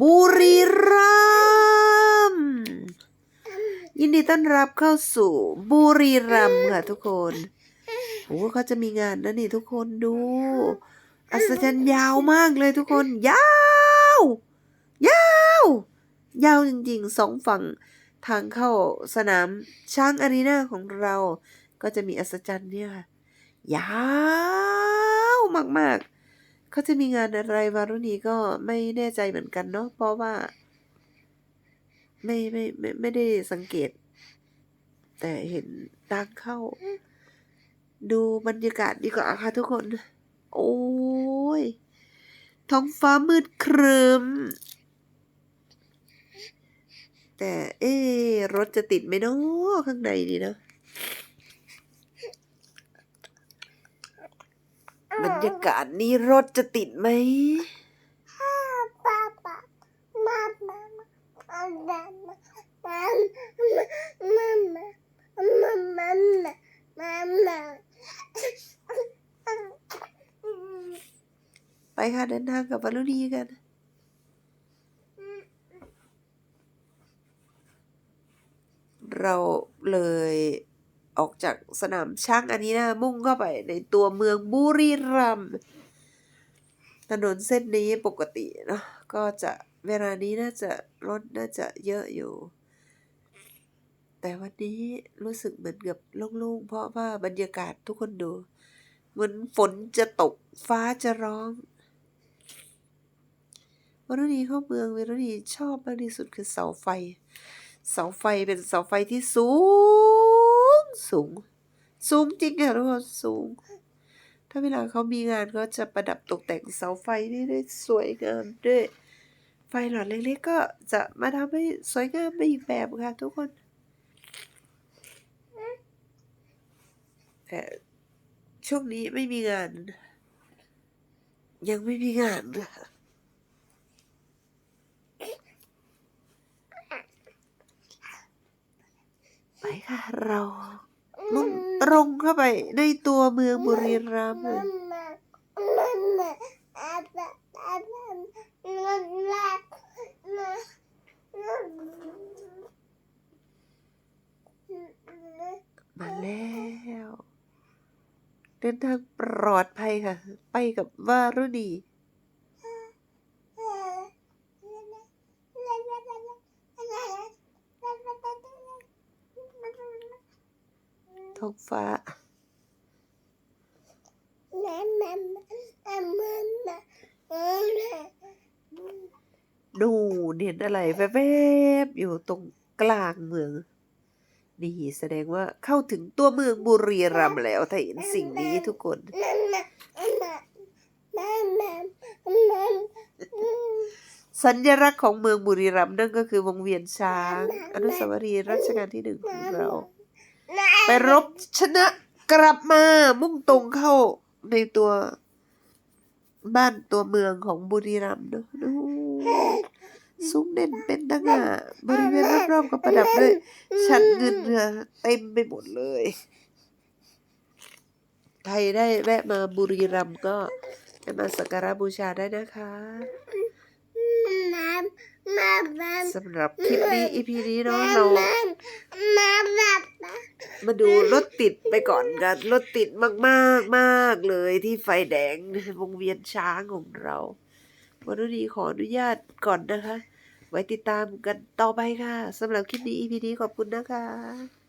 บุรีรัมยินดีต้อนรับเข้าสู่บุรีรัมย์ค่ะทุกคนโอ้เขาจะมีงานนะนี่ทุกคนดู อัศจรรย์ยาวมากเลยทุกคน ยาว ยาว ยาวจริงๆสองฝั่งทางเข้าสนามช้างอารีนาของเรา ก็จะมีอัศจรรย์เนี่ยค่ะ ยาวมากๆ เขาจะมีงานอะไรวารุณีก็ไม่แน่ใจเหมือนกันเนาะเพราะว่า ไม่ไม่ไม่ไม่ได้สังเกต แต่เห็นทางเข้า ดูบรรยากาศดีกว่าค่ะทุกคน โอ้ย ท้องฟ้ามืดครึมแต่เอ๊รถจะติดไหมเนาะข้างในนี่เนาะ บรรยากาศนี้รถจะติดไหมไปค่ะเดินทางกับวารุณีกันเราเลย ออกจากสนามช้างอันนี้นะมุ่งเข้าไปในตัวเมืองบุรีรัมย์ถนนเส้นนี้ปกติเนาะก็จะเวลานี้น่าจะรถน่าจะเยอะอยู่ แต่วันนี้รู้สึกเหมือนกับโล่งๆ เพราะว่าบรรยากาศทุกคนดู เหมือนฝนจะตกฟ้าจะร้องวรุณีเข้าเมืองวรุณีชอบมากที่สุดคือเสาไฟ เสาไฟเป็นเสาไฟที่สูง สูง สูงจริงค่ะทุกคนสูง ถ้าเวลาเขามีงานก็จะประดับตกแต่งเสาไฟนี่ได้สวยงามด้วย ไฟหลอดเล็กๆก็จะมาทำให้สวยงามไปอีกแบบค่ะทุกคนแต่ช่วงนี้ไม่มีงาน ยังไม่มีงานค่ะไปค่ะเรา มุ่งตรงเข้าไปในตัวเมืองบุรีรัมย์มาแล้วเดินทางปลอดภัยค่ะ ไปกับวารุณี ท้องฟ้าดูเห็นอะไรแวบๆอยู่ตรงกลางเมือง นี่แสดงว่าเข้าถึงตัวเมืองบุรีรัมย์แล้วถ้าเห็นสิ่งนี้ทุกคนสัญลักษณ์ของเมืองบุรีรัมย์นั่นก็คือวงเวียนช้าง อนุสาวรีย์รัชกาลที่หนึ่งของเรา ไปรบชนะกลับมามุ่งตรงเข้าในตัวบ้านตัวเมืองของบุรีรัมย์เนอะดูซุ้มเด่นเป็นดังอะบริเวณรอบๆก็ประดับด้วยชั้นเงินเรือเต็มไปหมดเลย ใครได้แวะมาบุรีรัมย์ก็ไปมาสักการะบูชาได้นะคะ สำหรับคลิปนี้ EP นี้เนาะเรา มาดูรถติดไปก่อนกัน รถติดมากๆมากเลยที่ไฟแดงวงเวียนช้างของเราวันนี้ขออนุญาตก่อนนะคะ ไว้ติดตามกันต่อไปค่ะสำหรับคลิปนี้ EP นี้ขอบคุณนะคะ